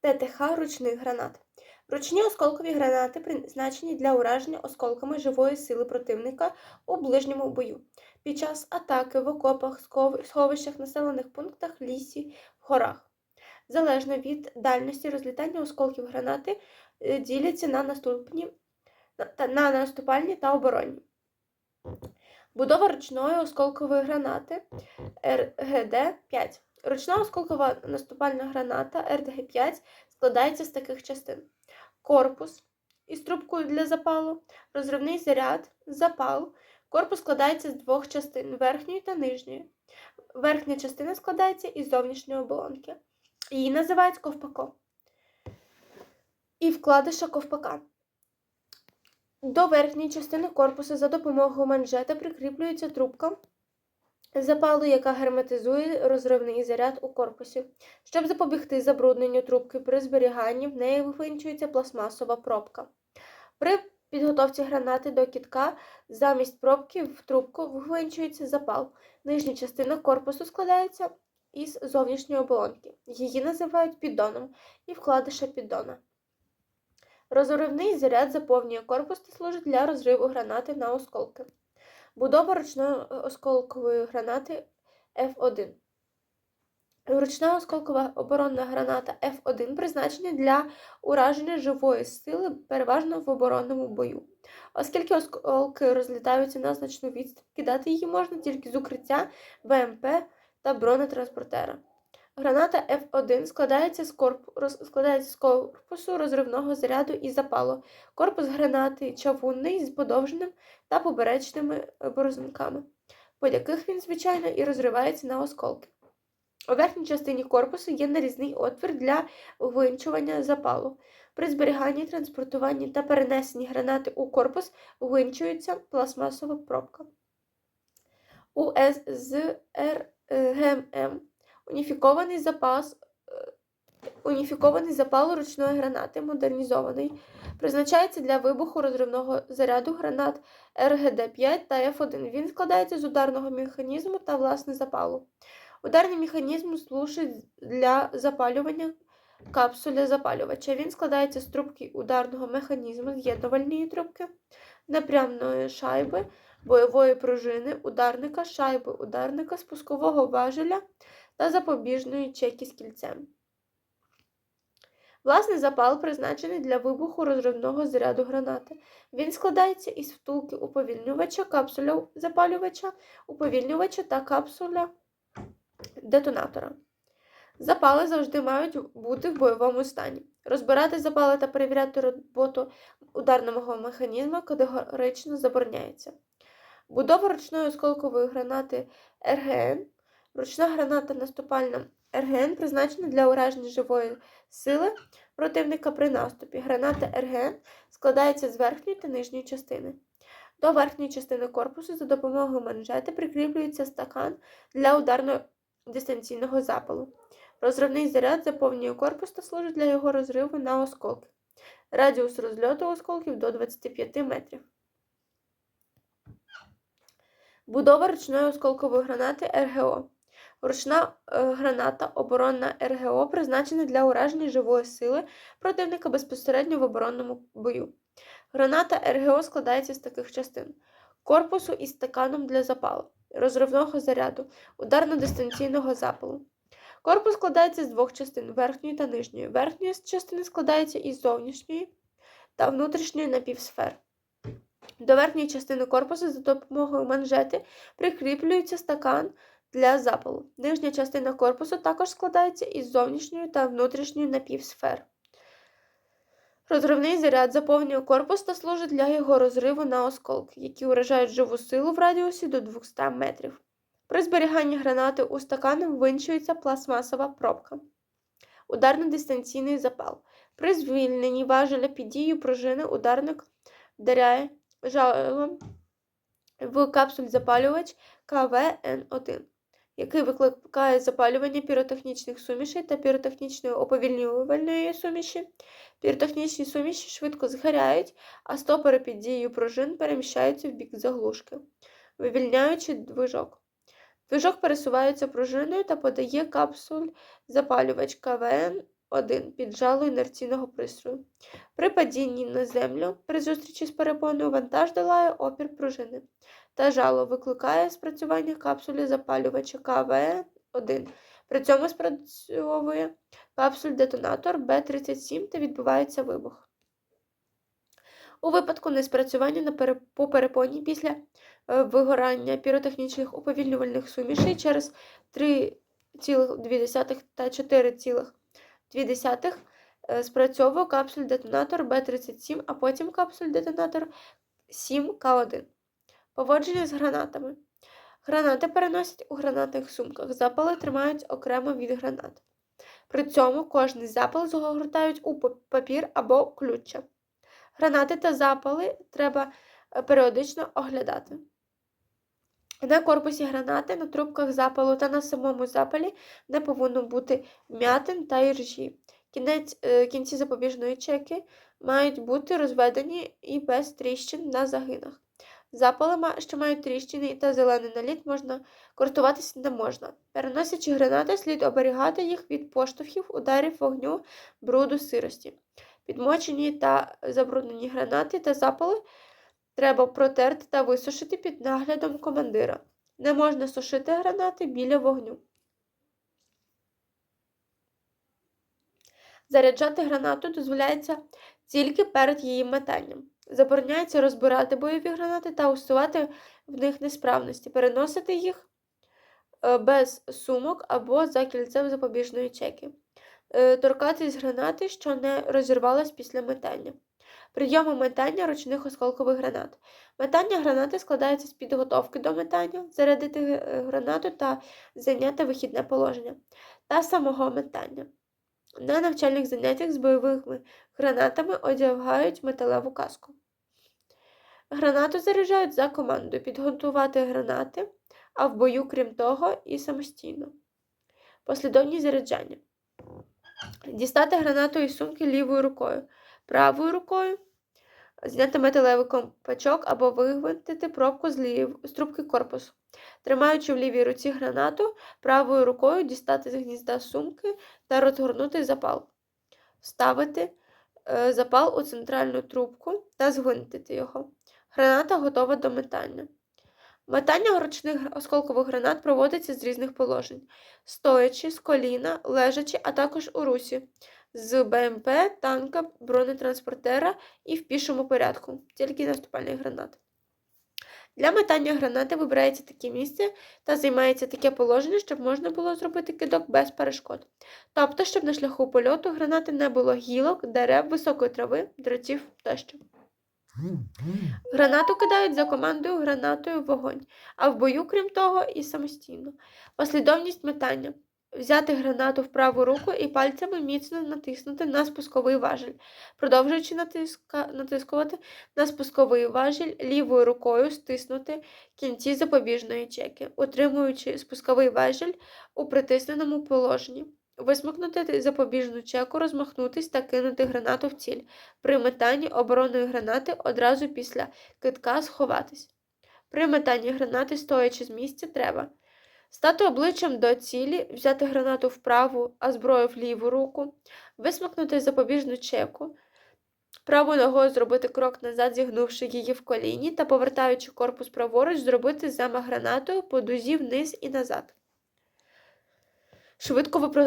ТТХ ручних гранат. Ручні осколкові гранати призначені для ураження осколками живої сили противника у ближньому бою під час атаки в окопах, сховищах, населених пунктах, лісі, в горах. Залежно від дальності розлітання осколків гранати е, діляться на наступні на, на наступальні та оборонні. Будова ручної осколкової гранати РГД-5. Ручна осколкова наступальна граната РДГ-5 складається з таких частин: корпус із трубкою для запалу, розривний заряд, запал. Корпус складається з двох частин верхньої та нижньої. Верхня частина складається із зовнішньої оболонки. Її називають ковпаком. І вкладиша ковпака. До верхньої частини корпусу за допомогою манжета прикріплюється трубка запалу, яка герметизує розривний заряд у корпусі. Щоб запобігти забрудненню трубки при зберіганні, в неї вивинчується пластмасова пробка. При підготовці гранати до кітка замість пробки в трубку вивинчується запал. Нижня частина корпусу складається із зовнішньої оболонки. Її називають піддоном і вкладиша піддона. Розривний заряд заповнює корпус та служить для розриву гранати на осколки. Будова ручної осколкової гранати F1. Ручна осколкова оборонна граната F1 призначена для ураження живої сили, переважно в оборонному бою. Оскільки осколки розлітаються на значну відстань, кидати її можна тільки з укриття ВМП та бронетранспортера. Граната F1 складається з, корпу... роз- складається з корпусу розривного заряду і запалу. Корпус гранати чавунний з подовженим та поперечними е, борозинками, по яких він, звичайно, і розривається на осколки. У верхній частині корпусу є нарізний отвір для винчування запалу. При зберіганні, транспортуванні та перенесенні гранати у корпус винчується пластмасова пробка. У СЗРГМ уніфікований запас е, уніфікований запал ручної гранати модернізований. Призначається для вибуху розривного заряду гранат РГД-5 та F1. Він складається з ударного механізму та власне запалу. Ударний механізм служить для запалювання капсуля запалювача. Він складається з трубки ударного механізму, з'єднувальної трубки, напрямної шайби, бойової пружини, ударника, шайби ударника, спускового важеля та запобіжної чеки з кільцем. Власний запал призначений для вибуху розривного заряду гранати. Він складається із втулки уповільнювача, капсуля запалювача, уповільнювача та капсуля детонатора. Запали завжди мають бути в бойовому стані. Розбирати запали та перевіряти роботу ударного механізму категорично забороняється. Будова ручної осколкової гранати РГН. Ручна граната наступальна РГН призначена для ураження живої сили противника при наступі. Граната РГН складається з верхньої та нижньої частини. До верхньої частини корпусу за допомогою манжети прикріплюється стакан для ударно-дистанційного запалу. Розривний заряд заповнює корпус та служить для його розриву на осколки. Радіус розльоту осколків до 25 метрів. Будова ручної осколкової гранати РГО. Ручна е, граната оборонна РГО призначена для ураження живої сили противника безпосередньо в оборонному бою. Граната РГО складається з таких частин: корпусу із стаканом для запалу, розривного заряду, ударно-дистанційного запалу. Корпус складається з двох частин верхньої та нижньої. Верхня частина складається із зовнішньої та внутрішньої напівсфер. До верхньої частини корпусу за допомогою манжети прикріплюється стакан для запалу. Нижня частина корпусу також складається із зовнішньої та внутрішньої напівсфер. Розривний заряд заповнює корпус та служить для його розриву на осколки, які уражають живу силу в радіусі до 200 метрів. При зберіганні гранати у стакани ввинчується пластмасова пробка. Ударно-дистанційний запал. При звільненні важеля під дією пружини ударник вдаряє жалом в капсуль запалювач КВН1, який викликає запалювання піротехнічних сумішей та піротехнічної оповільнювальної суміші. Піротехнічні суміші швидко згоряють, а стопори під дією пружин переміщаються в бік заглушки, вивільняючи движок. Движок пересувається пружиною та подає капсуль запалювач КВН 1 піджалу інерційного пристрою. При падінні на землю при зустрічі з перепоною вантаж долає опір пружини та жало викликає спрацювання капсулі запалювача КВ-1. При цьому спрацьовує капсуль-детонатор Б-37 та відбувається вибух. У випадку неспрацювання по перепоні після е, вигорання піротехнічних уповільнювальних сумішей через 3,2 та 4,2 е, спрацьовує капсуль-детонатор Б-37, а потім капсуль-детонатор 7К1. Поводження з гранатами. Гранати переносять у гранатних сумках, запали тримають окремо від гранат. При цьому кожний запал загортають у папір або ключа. Гранати та запали треба е, періодично оглядати. На корпусі гранати, на трубках запалу та на самому запалі не повинно бути вмятин та іржі. Кінець, е, кінці запобіжної чеки мають бути розведені і без тріщин на загинах. Запали, ма- що мають тріщини та зелений наліт, можна користуватися не можна. Переносячи гранати, слід оберігати їх від поштовхів, ударів вогню, бруду, сирості. Підмочені та забруднені гранати та запали треба протерти та висушити під наглядом командира. Не можна сушити гранати біля вогню. Заряджати гранату дозволяється тільки перед її метанням. Забороняється розбирати бойові гранати та усувати в них несправності, переносити їх е, без сумок або за кільцем запобіжної чеки. Е, Торкатись гранати, що не розірвалась після метання. Прийоми метання ручних осколкових гранат. Метання гранати складається з підготовки до метання, зарядити гранату та зайняти вихідне положення та самого метання. На навчальних заняттях з бойовими гранатами одягають металеву каску. Гранату заряджають за командою підготувати гранати, а в бою, крім того, і самостійно. Послідовні заряджання. Дістати гранату із сумки лівою рукою, правою рукою зняти металевий компачок або вигвинтити пробку з, лів... з трубки корпусу. Тримаючи в лівій руці гранату, правою рукою дістати з гнізда сумки та розгорнути запал. Вставити е, запал у центральну трубку та згвинтити його. Граната готова до метання. Метання ручних осколкових гранат проводиться з різних положень: стоячи, з коліна, лежачи, а також у русі, з БМП, танка, бронетранспортера і в пішому порядку, тільки наступальних гранат. Для метання гранати вибирається таке місце та займається таке положення, щоб можна було зробити кидок без перешкод. Тобто, щоб на шляху польоту гранати не було гілок, дерев, високої трави, дротів тощо. Гранату кидають за командою гранатою в вогонь, а в бою, крім того, і самостійно. Послідовність метання. Взяти гранату в праву руку і пальцями міцно натиснути на спусковий важіль, продовжуючи натиска... натискувати на спусковий важіль лівою рукою стиснути кінці запобіжної чеки, утримуючи спусковий важіль у притисненому положенні. Висмикнути запобіжну чеку, розмахнутись та кинути гранату в ціль. При метанні оборонної гранати одразу після китка сховатись. При метанні гранати, стоячи з місця, треба стати обличчям до цілі, взяти гранату в праву, а зброю в ліву руку, висмикнути запобіжну чеку, правою ногою зробити крок назад, зігнувши її в коліні, та повертаючи корпус праворуч, зробити замах гранатою по дузі вниз і назад. Швидко випро...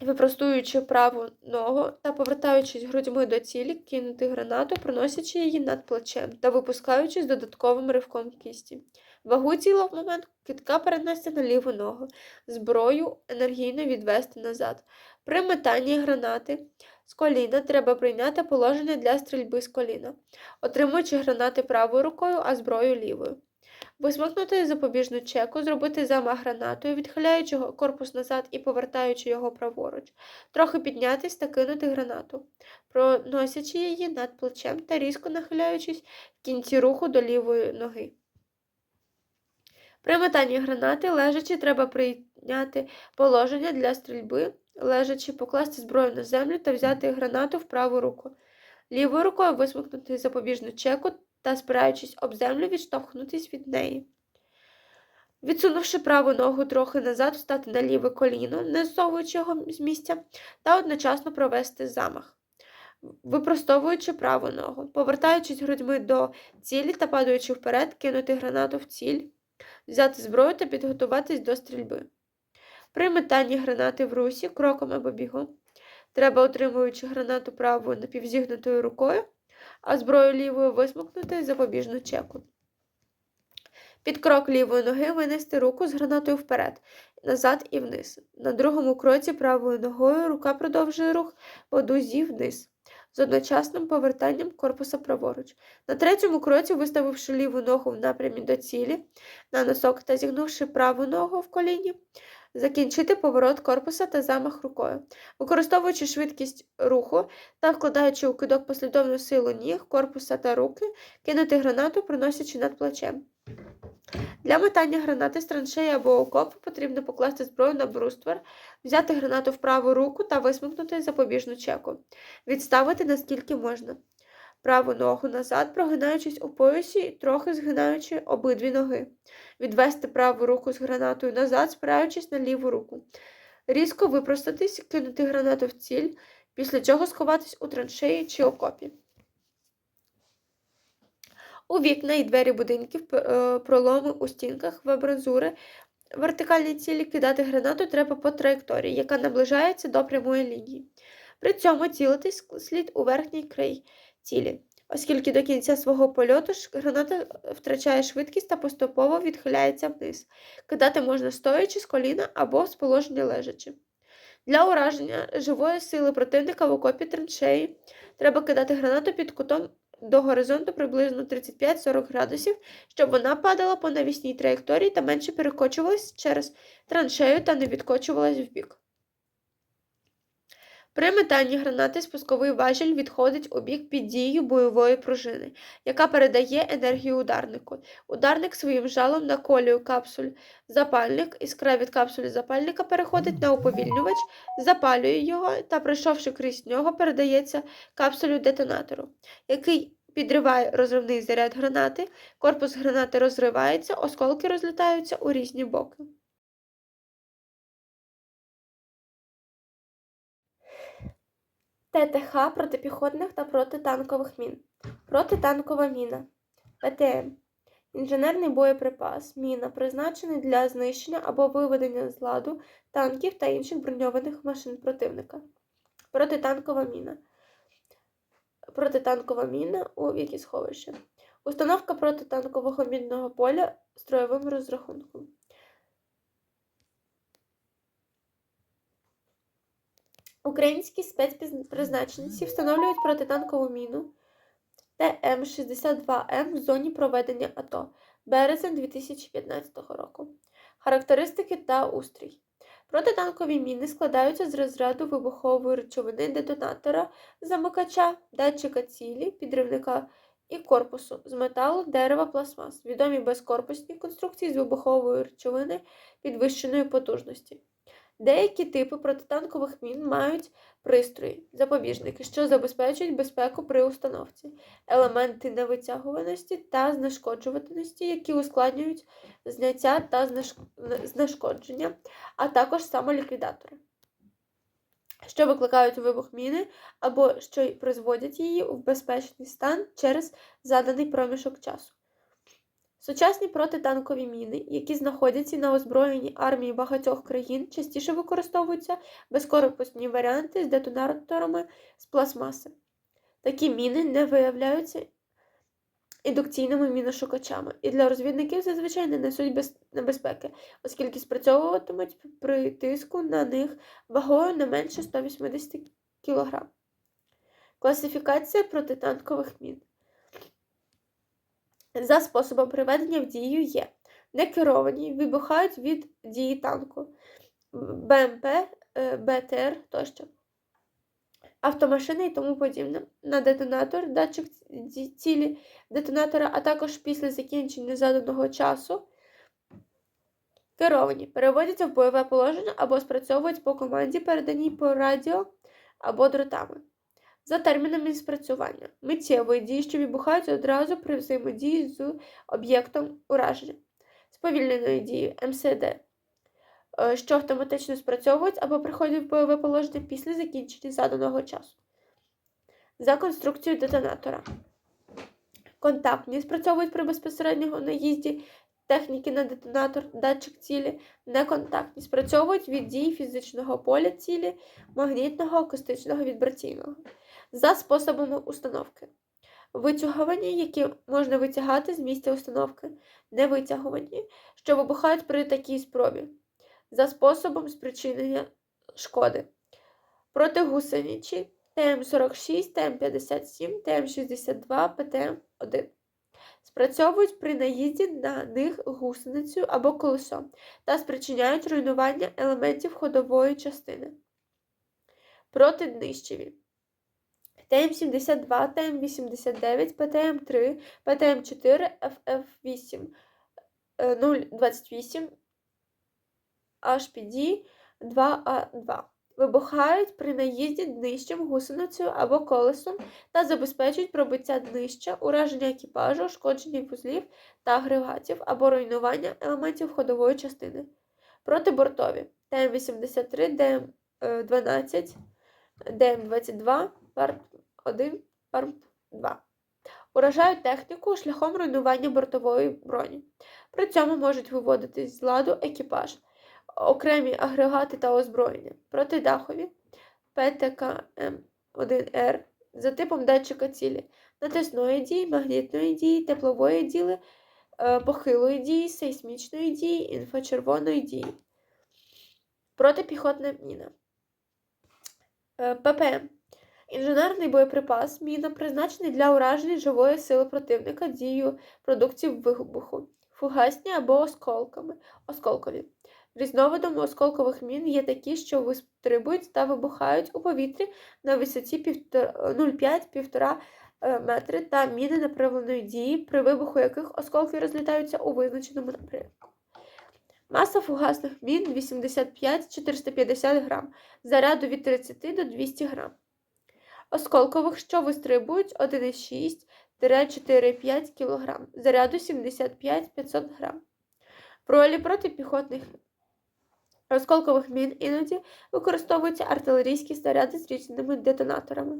випростуючи праву ногу та повертаючись грудьми до цілі, кинути гранату, проносячи її над плечем та випускаючись додатковим ривком кісті. Вагу тіла в момент китка перенести на ліву ногу, зброю енергійно відвести назад. При метанні гранати з коліна треба прийняти положення для стрільби з коліна, отримуючи гранати правою рукою, а зброю лівою. Висмикнути запобіжну чеку, зробити замах гранатою, відхиляючи корпус назад і повертаючи його праворуч, трохи піднятись та кинути гранату, проносячи її над плечем та різко нахиляючись в кінці руху до лівої ноги. При метанні гранати лежачи треба прийняти положення для стрільби, лежачи покласти зброю на землю та взяти гранату в праву руку. Лівою рукою висмикнути запобіжну чеку та, спираючись об землю, відштовхнутись від неї. Відсунувши праву ногу трохи назад, встати на ліве коліно, не зсовуючи його з місця, та одночасно провести замах, випростовуючи праву ногу, повертаючись грудьми до цілі та падаючи вперед, кинути гранату в ціль, взяти зброю та підготуватись до стрільби. При метанні гранати в русі, кроком або бігом, треба, отримуючи гранату правою напівзігнутою рукою, а зброю лівою висмикнути запобіжну чеку. Під крок лівої ноги винести руку з гранатою вперед, назад і вниз. На другому кроці правою ногою рука продовжує рух по дузі вниз, з одночасним повертанням корпуса праворуч. На третьому кроці, виставивши ліву ногу в напрямі до цілі, на носок та зігнувши праву ногу в коліні, закінчити поворот корпуса та замах рукою, використовуючи швидкість руху та вкладаючи у кидок послідовну силу ніг, корпуса та руки, кинути гранату, проносячи над плечем. Для метання гранати з траншеї або окопу потрібно покласти зброю на бруствер, взяти гранату в праву руку та висмикнути запобіжну чеку, відставити наскільки можна. Праву ногу назад, прогинаючись у поясі трохи згинаючи обидві ноги, відвести праву руку з гранатою назад, спираючись на ліву руку, різко випростатись, кинути гранату в ціль, після чого сховатись у траншеї чи окопі. У вікна і двері будинків, е, проломи у стінках, в абразури, вертикальні цілі кидати гранату треба по траєкторії, яка наближається до прямої лінії. При цьому цілитись слід у верхній край цілі, оскільки до кінця свого польоту граната втрачає швидкість та поступово відхиляється вниз. Кидати можна стоячи з коліна або з положення лежачи. Для ураження живої сили противника в окопі траншеї треба кидати гранату під кутом до горизонту приблизно 35-40 градусів, щоб вона падала по навісній траєкторії та менше перекочувалась через траншею та не відкочувалась вбік. При метанні гранати спусковий важіль відходить у бік під дією бойової пружини, яка передає енергію ударнику. Ударник своїм жалом наколює капсуль запальник, іскра від капсулі запальника переходить на уповільнювач, запалює його та, пройшовши крізь нього, передається капсулю детонатору, який підриває розривний заряд гранати, корпус гранати розривається, осколки розлітаються у різні боки. ТТХ протипіхотних та протитанкових мін. Протитанкова міна. ПТМ. Інженерний боєприпас. Міна, призначений для знищення або виведення з ладу танків та інших броньованих машин противника. Протитанкова міна. Протитанкова міна у вікі сховища. Установка протитанкового мінного поля строєвим розрахунком. Українські спецпризначенці встановлюють протитанкову міну ТМ-62М в зоні проведення АТО березень 2015 року. Характеристики та устрій. Протитанкові міни складаються з розряду вибухової речовини детонатора, замикача, датчика цілі, підривника і корпусу з металу, дерева, пластмас, відомі безкорпусні конструкції з вибухової речовини підвищеної потужності. Деякі типи протитанкових мін мають пристрої, запобіжники, що забезпечують безпеку при установці, елементи невитягуваності та знешкоджуватності, які ускладнюють зняття та знешкодження, а також самоліквідатори, що викликають вибух міни або що призводять її в безпечний стан через заданий проміжок часу. Сучасні протитанкові міни, які знаходяться на озброєнні армії багатьох країн, частіше використовуються безкорпусні варіанти з детонаторами з пластмаси. Такі міни не виявляються індукційними міношукачами і для розвідників зазвичай не несуть небезпеки, оскільки спрацьовуватимуть при тиску на них вагою не менше 180 кг. Класифікація протитанкових мін за способом приведення в дію є некеровані, вибухають від дії танку, БМП, е, БТР тощо, автомашини і тому подібне. На детонатор, датчик цілі детонатора, а також після закінчення заданого часу. Керовані, переводяться в бойове положення або спрацьовують по команді, переданій по радіо або дротами за термінами спрацювання, миттєвої дії, що вибухають одразу при взаємодії з об'єктом ураження. сповільненої дії МСД, е, що автоматично спрацьовують або приходять в бойове положення після закінчення заданого часу. За конструкцією детонатора. Контактні спрацьовують при безпосередньому наїзді техніки на детонатор, датчик цілі, неконтактні спрацьовують від дії фізичного поля цілі, магнітного, акустичного, вібраційного за способами установки. Витягувані, які можна витягати з місця установки, не витягувані, що вибухають при такій спробі, за способом спричинення шкоди. Протигусеничі ТМ46, ТМ57, ТМ62, ПТМ1. Спрацьовують при наїзді на них гусеницею або колесом та спричиняють руйнування елементів ходової частини. Протиднищеві. ТМ72, ТМ89, ПТМ3, ПТМ4, ФФ8, 028, HPD 2А2. Вибухають при наїзді днищем, гусеницею або колесом та забезпечують пробиття днища, ураження екіпажу, ушкодження вузлів та агрегатів або руйнування елементів ходової частини. Протибортові ТМ83, ДМ12, ДМ22, ПАРП1, ПАРП2. Уражають техніку шляхом руйнування бортової броні. При цьому можуть виводитись з ладу екіпаж окремі агрегати та озброєння, протидахові ПТКМ1Р за типом датчика цілі, натисної дії, магнітної дії, теплової діли, е, похилої дії, сейсмічної дії, інфрачервоної дії. Протипіхотна міна. Е, ППМ. Інженерний боєприпас міна призначений для ураження живої сили противника дією продуктів вибуху, фугасні або осколками, осколкові. Різновидом осколкових мін є такі, що вистрибують та вибухають у повітрі на висоті 0,5-1,5 метри та міни направленої дії, при вибуху яких осколки розлітаються у визначеному напрямку. Маса фугасних мін 85-450 грам, заряду від 30 до 200 грам. Осколкових, що вистрибують 1,6-4,5 кг, заряду 75-500 грам. В ролі протипіхотних осколкових мін іноді використовуються артилерійські снаряди з різними детонаторами.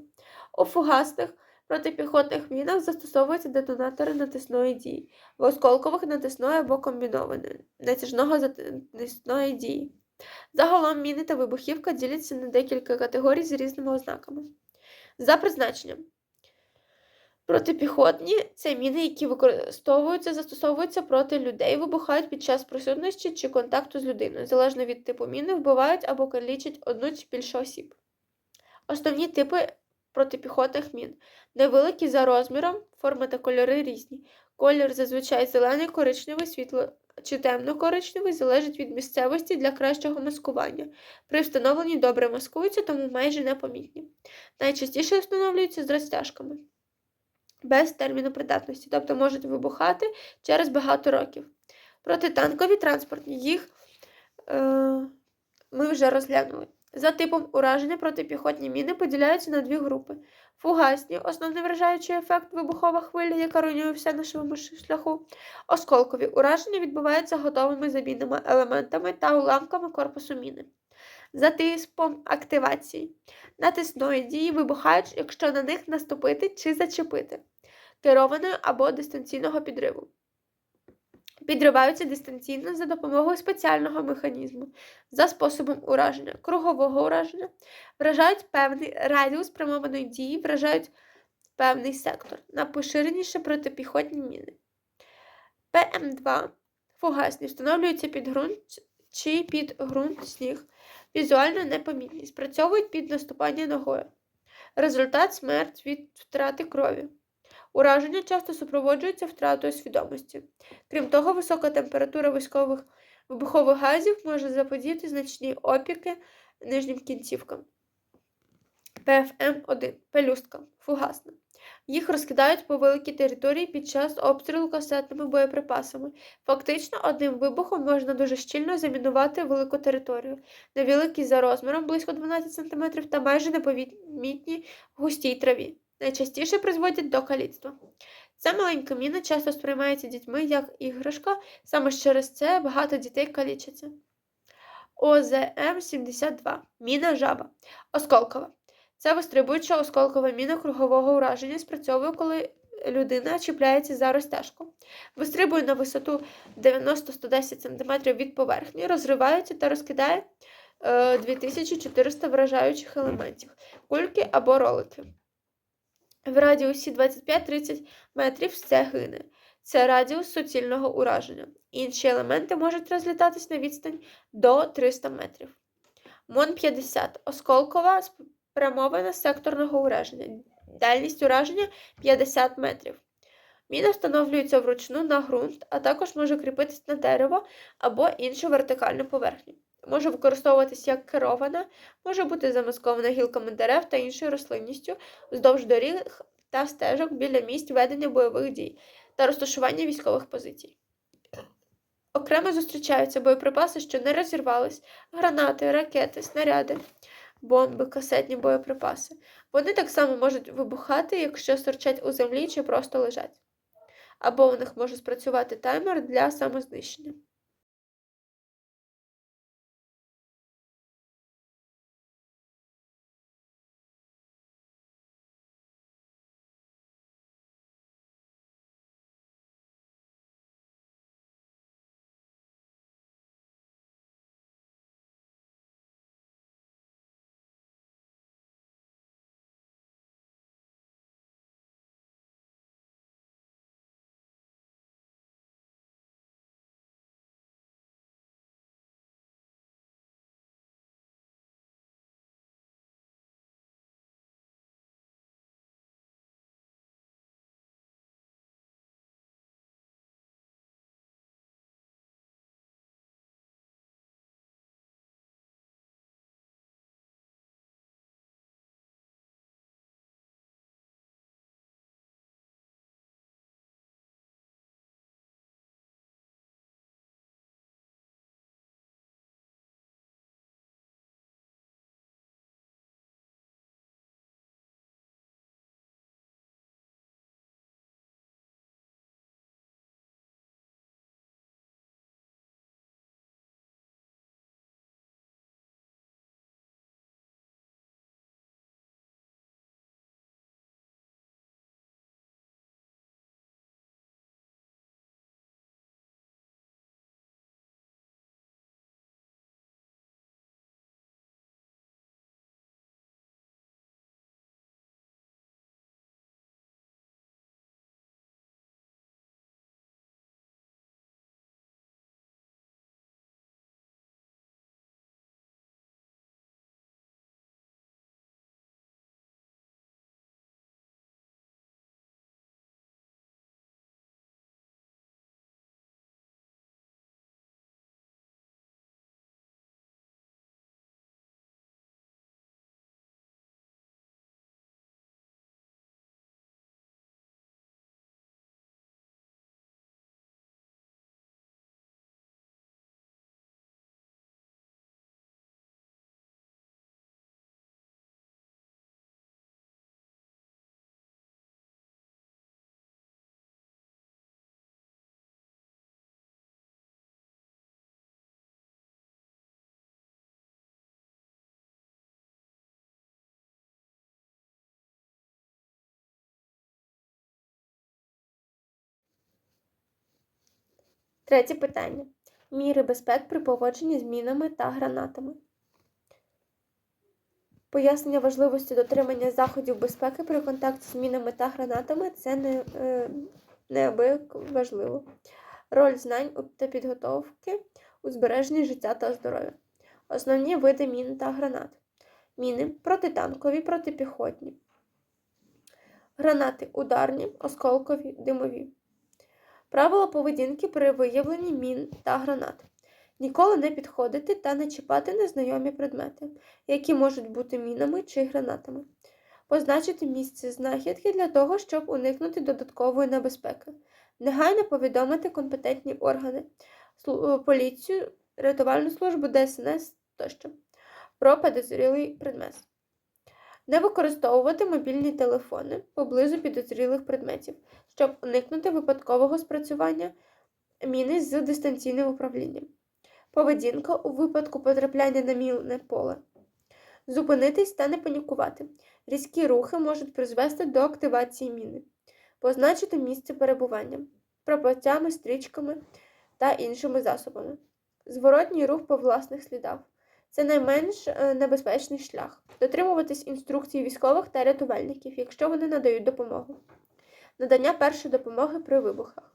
У фугасних протипіхотних мінах застосовуються детонатори натисної дії, в осколкових натисної або комбінованої натяжного натисної дії. Загалом міни та вибухівка діляться на декілька категорій з різними ознаками. За призначенням. Протипіхотні це міни, які використовуються, застосовуються проти людей, вибухають під час присутності чи контакту з людиною. Залежно від типу міни, вбивають або калічать одну чи більше осіб. Основні типи протипіхотних мін невеликі за розміром, форма та кольори різні. Колір зазвичай зелений, коричневий, світло чи темно-коричневий залежить від місцевості для кращого маскування. При встановленні добре маскуються, тому майже непомітні. Найчастіше встановлюються з розтяжками без терміну придатності, тобто можуть вибухати через багато років. Протитанкові транспортні їх е, ми вже розглянули. За типом ураження протипіхотні міни поділяються на дві групи. Фугасні, основний вражаючий ефект вибухова хвиля, яка руйнує все на своєму шляху. Осколкові ураження відбуваються готовими замінними елементами та уламками корпусу міни. За типом активації. Натисної дії вибухають, якщо на них наступити чи зачепити, керованою або дистанційного підриву. Підриваються дистанційно за допомогою спеціального механізму, за способом ураження, кругового ураження, вражають певний радіус спрямованої дії, вражають певний сектор на поширеніше протипіхотні міни. ПМ2 фугасні встановлюються під ґрунт чи під ґрунт сніг, візуально непомітні, спрацьовують під наступання ногою. Результат смерть від втрати крові. Ураження часто супроводжується втратою свідомості. Крім того, висока температура військових вибухових газів може заподіяти значні опіки нижнім кінцівкам. ПФМ1 пелюстка фугасна. Їх розкидають по великій території під час обстрілу касетними боєприпасами. Фактично, одним вибухом можна дуже щільно замінувати велику територію, невеликі за розміром близько 12 см та майже непомітні в густій траві найчастіше призводять до каліцтва. Ця маленька міна часто сприймається дітьми як іграшка, саме через це багато дітей калічаться. ОЗМ-72. Міна жаба. Осколкова. Це вистрибуюча осколкова міна кругового ураження спрацьовує, коли людина чіпляється за розтяжку. Вистрибує на висоту 90-110 см від поверхні, розривається та розкидає е, 2400 вражаючих елементів, кульки або ролики. В радіусі 25-30 метрів це гине. Це радіус суцільного ураження. Інші елементи можуть розлітатись на відстань до 300 метрів. МОН-50 осколкова спрямована секторного ураження. Дальність ураження 50 метрів. Міна встановлюється вручну на ґрунт, а також може кріпитись на дерево або іншу вертикальну поверхню. Може використовуватись як керована, може бути замаскована гілками дерев та іншою рослинністю вздовж доріг та стежок біля місць ведення бойових дій та розташування військових позицій. Окремо зустрічаються боєприпаси, що не розірвались, гранати, ракети, снаряди, бомби, касетні боєприпаси. Вони так само можуть вибухати, якщо стерчать у землі чи просто лежать. Або у них може спрацювати таймер для самознищення. Третє питання. Міри безпек при поводженні з мінами та гранатами. Пояснення важливості дотримання заходів безпеки при контакті з мінами та гранатами це не, е, неабияк важливо. Роль знань та підготовки у збереженні життя та здоров'я. Основні види мін та гранат. Міни протитанкові, протипіхотні. Гранати ударні, осколкові, димові. Правила поведінки при виявленні мін та гранат. Ніколи не підходити та не чіпати незнайомі предмети, які можуть бути мінами чи гранатами. Позначити місце знахідки для того, щоб уникнути додаткової небезпеки. Негайно повідомити компетентні органи, поліцію, рятувальну службу ДСНС тощо про підозрілий предмет. Не використовувати мобільні телефони поблизу підозрілих предметів, щоб уникнути випадкового спрацювання міни з дистанційним управлінням. Поведінка у випадку потрапляння на мінне поле. Зупинитись та не панікувати. Різкі рухи можуть призвести до активації міни. Позначити місце перебування прапорцями, стрічками та іншими засобами. Зворотній рух по власних слідах. Це найменш е, небезпечний шлях. Дотримуватись інструкцій військових та рятувальників, якщо вони надають допомогу. Надання першої допомоги при вибухах.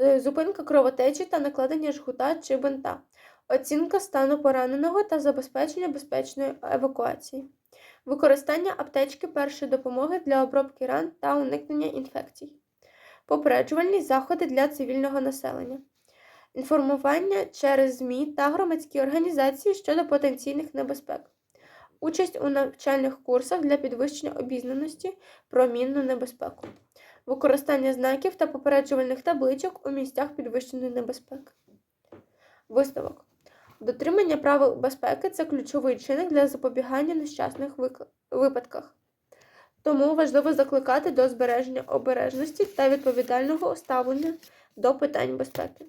Е, Зупинка кровотечі та накладення жгута чи бинта. Оцінка стану пораненого та забезпечення безпечної евакуації. Використання аптечки першої допомоги для обробки ран та уникнення інфекцій. Попереджувальні заходи для цивільного населення. Інформування через ЗМІ та громадські організації щодо потенційних небезпек. Участь у навчальних курсах для підвищення обізнаності про мінну небезпеку. Використання знаків та попереджувальних табличок у місцях підвищеної небезпеки. Висновок. Дотримання правил безпеки це ключовий чинник для запобігання нещасних випадках. Тому важливо закликати до збереження обережності та відповідального ставлення до питань безпеки.